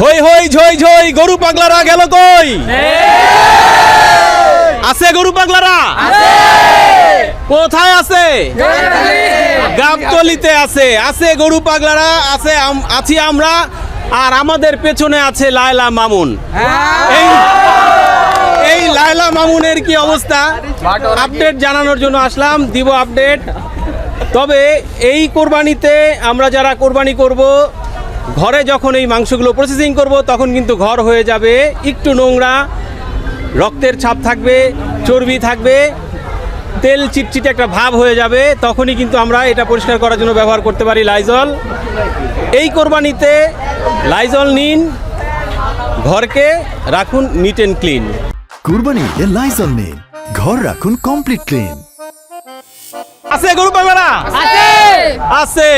হই হই ঝই ঝই গরু পাগলারা গেল কই? আছে। গরু পাগলারা? কোথায় আছে? গাবতলিতে। আছে। আছে গরু পাগলারা আছে আছি আমরা আর আমাদের পেছনে আছে লায়লা মামুন। এই এই লায়লা মামুনের কি অবস্থা? আপডেট জানানোর জন্য আসলাম দিব আপডেট। তবে এই কোরবানিতে আমরা যারা কোরবানি করব ঘরে যখন এই মাংসগুলো প্রসেসিং করব, তখন কিন্তু ঘর হয়ে যাবে একটু নোংরা, রক্তের ছাপ থাকবে, চর্বি থাকবে, তেল চিটচিটে একটা ভাব হয়ে যাবে, তখনই কিন্তু আমরা এটা পরিষ্কার করার জন্য ব্যবহার করতে পারি লাইজল এই কোরবানিতে লাইজল নিন, ঘরকে রাখুন নিট অ্যান্ড ক্লিন কুরবানি ঈদে লাইজল নিন ঘর রাখুন কমপ্লিট ক্লিন আছে গরু পাগলারা? আছে।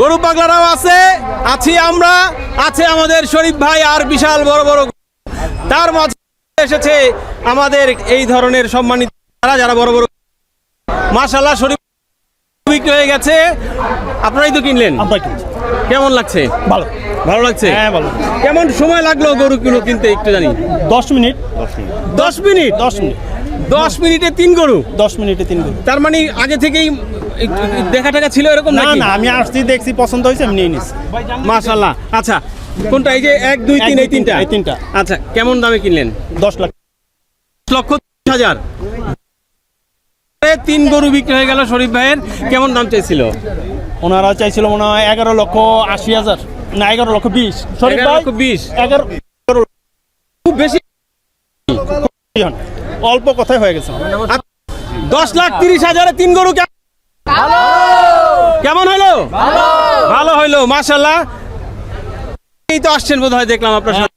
গরু পাগলারাও আছে। আছি আমরা। আছে আমাদের শরীফ ভাই আর বিশাল বড় বড় তার মাঝে এসেছে আমাদের এই ধরনের সম্মানিত যারা যারা বড় বড় মাশাল্লাহ শরীফ বিক্রি হয়ে গেছে। আপনারাই তো কিনলেন? কেমন লাগছে? ভালো। ভালো লাগছে? হ্যাঁ ভালো। কেমন সময় লাগল গরু কিলো কিনতে একটু জানি? দশ মিনিট দশ মিনিট। দশ মিনিট? দশ মিনিটে। তিন গরু? দশ মিনিটে তিন গরু। তার মানে আগে থেকেই দেখা টাকা ছিল এরকম না না আমি আসছি দেখছি পছন্দ হয়েছে আমি নিয়ে নিছি। মাশাল্লাহ আচ্ছা কোনটা এই যে এক দুই তিন এই তিনটা? এই তিনটা। আচ্ছা কেমন দামে কিনলেন? দশ লাখ। দশ লক্ষ হাজার। তিন গরু বিক্রি হয়ে গেল শরীফ ভাইয়ের। কেমন দাম চাইছিল? ওনারা চাইছিল মনে হয় এগারো লক্ষ আশি হাজার। না এগারো লক্ষ বিশ। শরীফ ভাই লক্ষ বিশ। এগারো খুব বেশি। অল্প কথাই হয়ে গেছে। দশ লাখ তিরিশ হাজারে তিন গরু কেমন হলো? ভালো। হইল মাশাল্লাহ এই তো আসছেন বোধ হয় দেখলাম আপনার সাথে।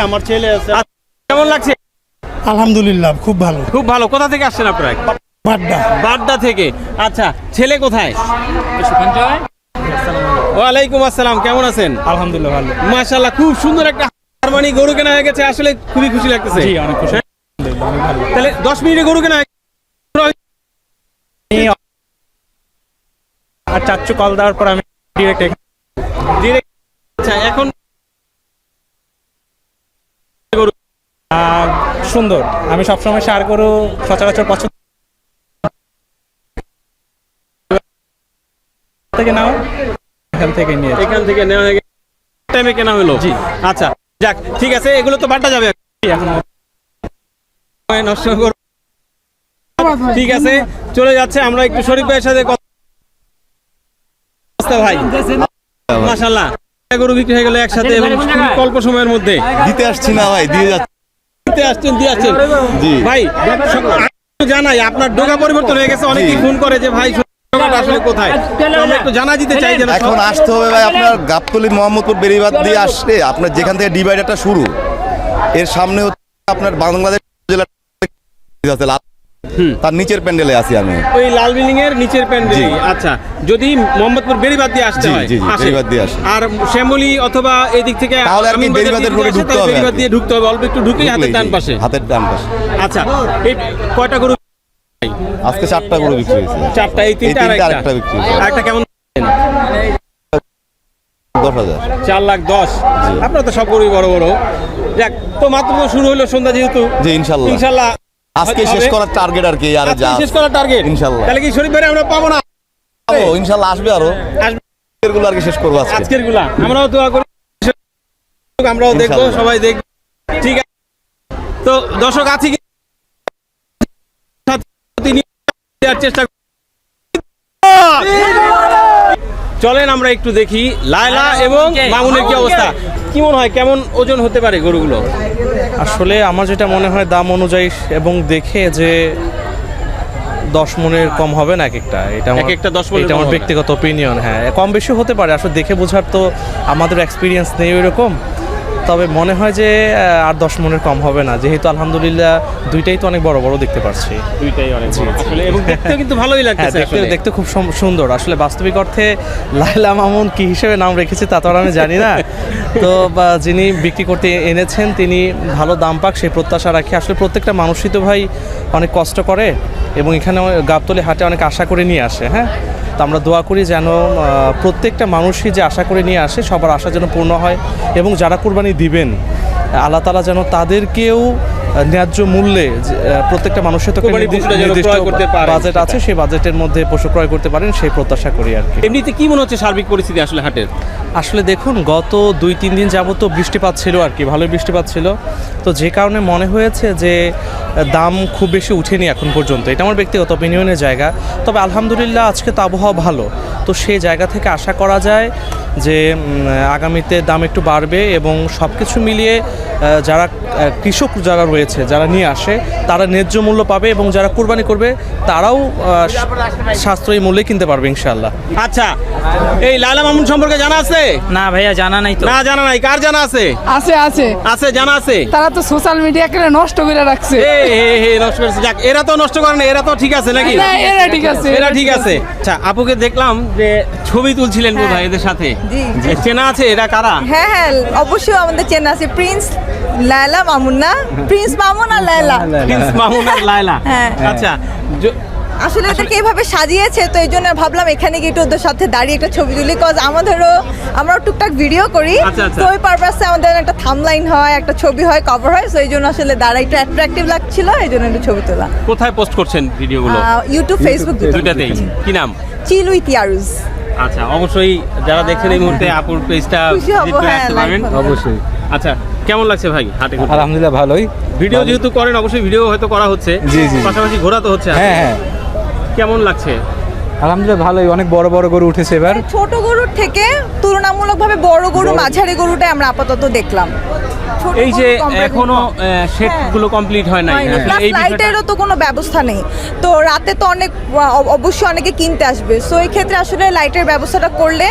আমার ছেলে আছে। আচ্ছা, কেমন লাগছে? আলহামদুলিল্লাহ খুব ভালো। খুব ভালো। কোথা থেকে আসছেন আপনারা? বাড্ডা। বাড্ডা থেকে। আচ্ছা ছেলে কোথায়? ওয়ালাইকুম আসসালাম কেমন আছেন? আলহামদুলিল্লাহ ভালো। মাশাল্লাহ খুব সুন্দর একটা হারমানি গরু কেনা হয়ে গেছে। আসলে খুবই খুশি লাগতেছে। জি অনেক খুশি। তাহলে দশ মিনিটে গরু কেনা আর চাচ্ছু কল দেওয়ার পর আমি ডিরেক্ট আচ্ছা এখন সুন্দর। আমি সবসময় সার গরু সচরাচর পছন্দ থেকে নাও। এখান থেকে নিয়ে এখান থেকে নেওয়া হয়ে টাইমে কেনা হলো। জি। আচ্ছা যাক ঠিক আছে এগুলো তো বাড্ডা যাবে। এখন সময় নষ্ট করব। ঠিক আছে চলে যাচ্ছে আমরা একটু শরীফ ভাইয়ের সাথে কথা ভাই মাশাল্লাহ গরু বিক্রি হয়ে গেল একসাথে এবং অল্প সময়ের মধ্যে। দিতে আসছি না ভাই দিয়ে যাচ্ছি। দিতে আসছেন দিয়ে আসছেন। ভাই জানাই আপনার ডোকা পরিবর্তন হয়ে গেছে অনেকেই। ফোন করে যে ভাই আসলে কোথায়? আমরা একটু জানা দিতে চাই এখন আসতে হবে ভাই আপনার গাবতলি মোহাম্মদপুর বেরিবাদ দিয়ে আসলে আপনার যেখান থেকে ডিভাইডারটা শুরু এর সামনে হচ্ছে আপনার বাংলাদেশ আছে, তার নিচের প্যান্ডেলে আছি আমি। ওই লাল বিল্ডিং এর নিচের প্যান্ডেল আচ্ছা। যদি মোহাম্মদপুর বেরিবাদ দিয়ে আসতে হয় জি, দিয়ে আসে। আর শ্যামলী অথবা এদিক থেকে তাহলে দিকে রোডে ঢুকতে হবে দিয়ে ঢুকতে হবে অল্প একটু ঢুকেই হাতের ডান পাশে। হাতের ডান পাশে। আচ্ছা এই কয়টা গরু আজকে চারটা করে বিক্রি হয়েছে। চারটা এই তিনটা তিনটা আর আরেকটা একটা। বিক্রি হয়েছে। আরেকটা কেমন চার লাখ দশ। আপনার তো সব গরুই বড় বড়। যাক তো মাত্র শুরু হলো সন্ধ্যা যেহেতু। ইনশাল্লাহ। ইনশাল্লাহ আজকে শেষ করার টার্গেট আর কি আর যা শেষ করার টার্গেট ইনশাল্লাহ। তাহলে কি শরীফ ভাই আমরা পাবো না? পাবো, ইনশাল্লাহ আসবে আরও। আসবে। আজকেরগুলো আর কি শেষ করব আজকে। আজকেরগুলা। আমরাও দোয়া করি। আমরাও দেখব সবাই দেখব। ঠিক আছে। তো দর্শক আছি কি? তিনি দেওয়ার চেষ্টা চলেন আমরা একটু দেখি। লায়লা এবং মামুনের কি অবস্থা? কি মনে হয় কেমন ওজন হতে পারে গরুগুলো? আসলে আমার যেটা মনে হয় দাম অনুযায়ী এবং দেখে যে দশ মনের কম হবে না এক একটা এটা আমার- এক একটা দশ মনের এটা আমার ব্যক্তিগত অপিনিয়ন হ্যাঁ। কম বেশি হতে পারে আসলে দেখে বোঝার তো আমাদের এক্সপিরিয়েন্স নেই ওইরকম। তবে মনে হয় যে আর দশ মনের কম হবে না। যেহেতু আলহামদুলিল্লাহ দুইটাই তো অনেক বড় বড় দেখতে পাচ্ছি দুইটাই অনেক আসলে এবং দেখতেও কিন্তু ভালোই হ্যাঁ লাগতেছে দেখতে খুব সুন্দর। আসলে বাস্তবিক অর্থে লাইলা মামুন কি হিসেবে নাম রেখেছে তা তো আর আমি জানি না। তো বা যিনি বিক্রি করতে এনেছেন তিনি ভালো দাম পাক সেই প্রত্যাশা রাখি। আসলে প্রত্যেকটা মানুষই তো ভাই অনেক কষ্ট করে এবং এখানে গাবতলি হাটে অনেক আশা করে নিয়ে আসে হ্যাঁ? তো আমরা দোয়া করি যেন প্রত্যেকটা মানুষই যে আশা করে নিয়ে আসে সবার আশা যেন পূর্ণ হয় এবং যারা কুরবানি দিবেন। আল্লাহ তালা যেন তাদেরকেও ন্যায্য মূল্যে প্রত্যেকটা মানুষের তো বাজেট আছে সেই বাজেটের মধ্যে পশু ক্রয় করতে পারেন সেই প্রত্যাশা করি আর কি। এমনিতে কি মনে হচ্ছে সার্বিক পরিস্থিতি আসলে হাটের? আসলে দেখুন গত দুই তিন দিন যাবত তো বৃষ্টিপাত ছিল আর কি ভালোই বৃষ্টিপাত ছিল। তো যে কারণে মনে হয়েছে যে দাম খুব বেশি উঠেনি এখন পর্যন্ত। এটা আমার ব্যক্তিগত অপিনিয়নের জায়গা। তবে আলহামদুলিল্লাহ আজকে তো আবহাওয়া ভালো। তো সেই জায়গা থেকে আশা করা যায় যে আগামীতে দাম একটু বাড়বে এবং সব কিছু মিলিয়ে যারা কৃষক যারা রয়েছে যারা নিয়ে আসে তারা ন্যায্য মূল্য পাবে এবং যারা কুরবানি করবে তারাও সাশ্রয়ী মূল্যে কিনতে পারবে ইনশাল্লাহ আচ্ছা এই লালা মামুন সম্পর্কে জানা আছে? না ভাইয়া জানা নাই তো। না জানা নাই। কার জানা আছে? আছে আছে। আছে জানা আছে? তারা তো সোশ্যাল মিডিয়া করে নষ্ট করে রাখছে। এ হে হে নষ্ট করেছে যাক এরা তো নষ্ট করে না এরা তো ঠিক আছে নাকি? এরা ঠিক আছে। এরা ঠিক আছে। আচ্ছা আপুকে দেখলাম যে ছবি তুলছিলেন বোধহয় এদের সাথে। জি। চেনা আছে? এরা কারা? হ্যাঁ হ্যাঁ অবশ্যই আমাদের চেনা আছে। প্রিন্স লায়লা মামুন। না প্রিন্স মামুন আর লায়লা। প্রিন্স মামুন আর লায়লা। হ্যাঁ। আচ্ছা আসলে এদেরকে এইভাবে সাজিয়েছে তো এই জন্য ভাবলাম এখানে গিয়ে একটু ওদের সাথে দাঁড়িয়ে একটা ছবি তুলি কজ আমাদেরও আমরা টুকটাক ভিডিও করি। আচ্ছা, আচ্ছা। তো ওই পারপাসে আমাদের একটা থামলাইন হয় একটা ছবি হয় কভার হয় তো এই জন্য আসলে দাঁড়া একটু অ্যাট্রাকটিভ লাগছিল এই জন্য একটু ছবি তোলা। কোথায় পোস্ট করছেন ভিডিওগুলো ইউটিউব ফেসবুক দুইটাতেই কি নাম? চিল উইথ ইয়ারুজ আচ্ছা অবশ্যই যারা দেখছেন এই মুহূর্তে আপুর পেজটা ভিজিট করে হ্যাঁ, পারবেন। অবশ্যই। আচ্ছা কেমন লাগছে ভাই হাটে? আলহামদুলিল্লাহ ভালোই। ভিডিও যেহেতু করেন অবশ্যই ভিডিও হয়তো করা হচ্ছে। জি, জি। পাশাপাশি ঘোরা তো হচ্ছে হ্যাঁ হ্যাঁ। কেমন লাগছে? আলহামদুলিল্লাহ ভালোই। অনেক বড় বড় গরু উঠেছে এবার। ছোট গরুর থেকে তুলনামূলকভাবে বড় গরু মাঝারি গরুটাই আমরা আপাতত দেখলাম। এই যে এখনও সেটগুলো কমপ্লিট হয় নাই। Plus এই লাইটেরও তো কোনো ব্যবস্থা নেই। তো রাতে তো অনেক অবশ্যই অনেকে কিনতে আসবে। সো এই ক্ষেত্রে আসলে লাইটের ব্যবস্থাটা করলে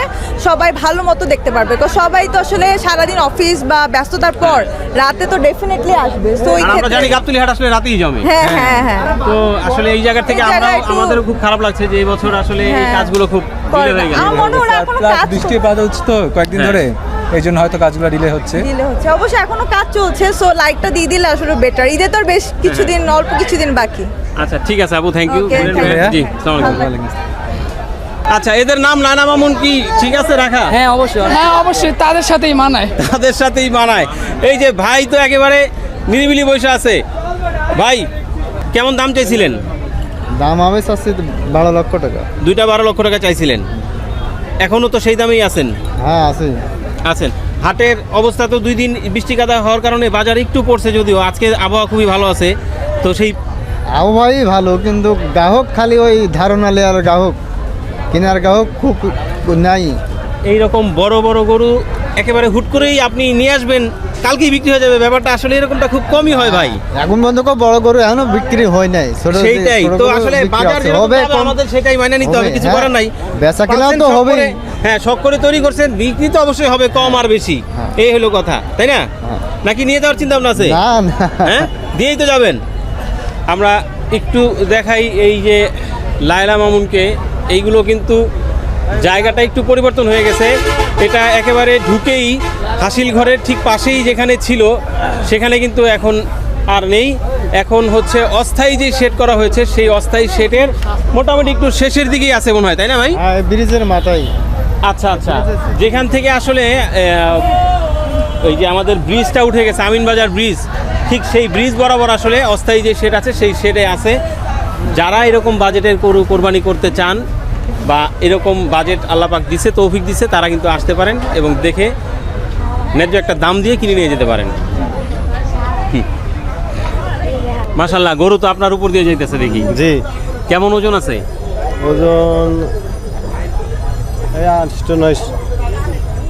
সবাই ভালো মতো দেখতে পারবে। কারণ সবাই তো আসলে সারাদিন অফিস বা ব্যস্ততার পর রাতে তো ডেফিনেটলি আসবে। সো এই আমরা জানি গাবতলি হাট আসলে রাতেই জমে। হ্যাঁ হ্যাঁ হ্যাঁ। তো আসলে এই জায়গা থেকে আমরা আমাদেরও খুব খারাপ লাগছে যে এই বছর আসলে এই হ্যাঁ। কাজগুলো খুব ডিলে হয়ে গেল আমার মনে হয় এখনও কাজ বৃষ্টি বাদ হচ্ছে তো কয়েকদিন হ্যাঁ। ধরে। এই জন্য হয়তো কাজগুলো ডিলে হচ্ছে। দিলে হচ্ছে। অবশ্য এখনও কাজ চলছে সো লাইটটা দিয়ে দিলে আসলে বেটার ঈদে তো আর বেশ কিছুদিন অল্প কিছুদিন বাকি। আচ্ছা ঠিক আছে আপু থ্যাংক ইউ. জি আচ্ছা এদের নাম লানা মামুন কি ঠিক আছে রাখা? হ্যাঁ অবশ্যই। হ্যাঁ অবশ্যই তাদের সাথেই মানায়। তাদের সাথেই মানায়। এই যে ভাই তো একেবারে নিরিবিলি বসে আছে। ভাই কেমন দাম চাইছিলেন? দাম আমি চাচ্ছি বারো লক্ষ টাকা। দুইটা বারো লক্ষ টাকা চাইছিলেন। এখনও তো সেই দামেই আছেন। হ্যাঁ আছে আছেন। হাটের অবস্থা তো দুই দিন বৃষ্টি কাদা হওয়ার কারণে বাজার একটু পড়ছে যদিও। আজকে আবহাওয়া খুবই ভালো আছে। তো সেই আবহাওয়াই ভালো কিন্তু গ্রাহক খালি ওই ধারণা লেয়ার গ্রাহক। কেনার গ্রাহক খুব নাই। এই রকম বড় বড় গরু একেবারে হুট করেই আপনি নিয়ে আসবেন কালকেই বিক্রি হয়ে যাবে। ব্যাপারটা আসলে এরকমটা খুব কমই হয় ভাই। এখন বন্ধ করে বড় গরু এখনও বিক্রি হয় নাই। সেইটাই। তো আসলে বাজার হবে আমাদের সেটাই মাইনে নিতে হবে কিছু হ্যাঁ। করার নাই। বেচা কেনাও তো হবে হ্যাঁ শখ করে তৈরি করছেন বিক্রি তো অবশ্যই হবে কম আর বেশি। হ্যাঁ। এই হলো কথা তাই না? হ্যাঁ। নাকি নিয়ে যাওয়ার চিন্তা ভাবনা আছে হ্যাঁ? দিয়েই তো যাবেন। আমরা একটু দেখাই এই যে লায়লা মামুনকে। এইগুলো কিন্তু জায়গাটা একটু পরিবর্তন হয়ে গেছে। এটা একেবারে ঢুকেই হাসিল ঘরের ঠিক পাশেই যেখানে ছিল সেখানে কিন্তু এখন আর নেই। এখন হচ্ছে অস্থায়ী যে সেট করা হয়েছে সেই অস্থায়ী সেটের মোটামুটি একটু শেষের দিকেই আছে মনে হয় তাই না ভাই? হ্যাঁ ব্রিজের মাথায়। আচ্ছা আচ্ছা। যেখান থেকে আসলে ওই যে আমাদের ব্রিজটা উঠে গেছে আমিনবাজার ব্রিজ ঠিক সেই ব্রিজ বরাবর আসলে অস্থায়ী যে শেড আছে সেই শেডে আছে। যারা এরকম বাজেটের কোরবানি করতে চান বা এরকম বাজেট আল্লাপাক দিছে তৌফিক দিছে তারা কিন্তু আসতে পারেন এবং দেখে ন্যায্য একটা দাম দিয়ে কিনে নিয়ে যেতে পারেন। মাশাল্লাহ গরু তো আপনার উপর দিয়ে যাইতেছে দেখি। জি। কেমন ওজন আছে? ওজন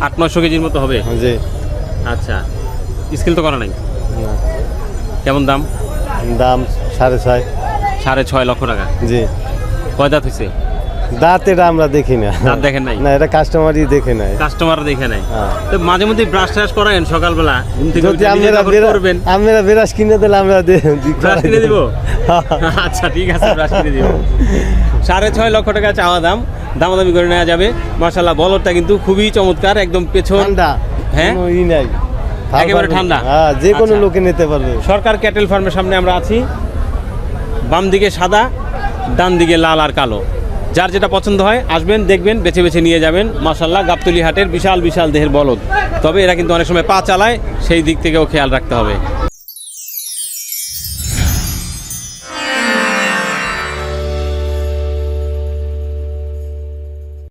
আট নয়শো কেজির মতো হবে? জি। আচ্ছা। স্কেল তো করা নাই? কেমন দাম? দাম সাড়ে ছয়। সাড়ে ছয় লক্ষ টাকা। জি। কয় দাঁত হয়েছে দাঁত এটা আমরা দেখি না। দাঁত দেখেন নাই? না এটা কাস্টমারই দেখে নাই। কাস্টমার দেখে নাই। হ্যাঁ। তো মাঝে মধ্যে ব্রাশ ট্রাশ করেন সকালবেলা। যদি যখন করবেন। আমরা বিরাজ কিনে দিলে আমরা ব্রাশ কিনে দিব। আচ্ছা ঠিক আছে ব্রাশ কিনে দিব। সাড়ে ছয় লক্ষ টাকা চাওয়া দাম। দামাদামি করে নেওয়া যাবে। মার্শাল্লাহ বলরটা কিন্তু খুবই চমৎকার একদম পেছন। ঠান্ডা। হ্যাঁ? ই নাই। একেবারে ঠান্ডা? হ্যাঁ যে কোনো আচ্ছা। লোকে নিতে পারবে। সরকার ক্যাটেল ফার্মের সামনে আমরা আছি। বাম দিকে সাদা ডান দিকে লাল আর কালো। যার যেটা পছন্দ হয়, আসবেন, দেখবেন, বেছে বেছে নিয়ে যাবেন। মাসাল্লাহ গাবতলি হাটের বিশাল বিশাল দেহের বলদ। তবে এরা কিন্তু অনেক সময় পা চালায়, সেই দিক থেকেও খেয়াল রাখতে হবে।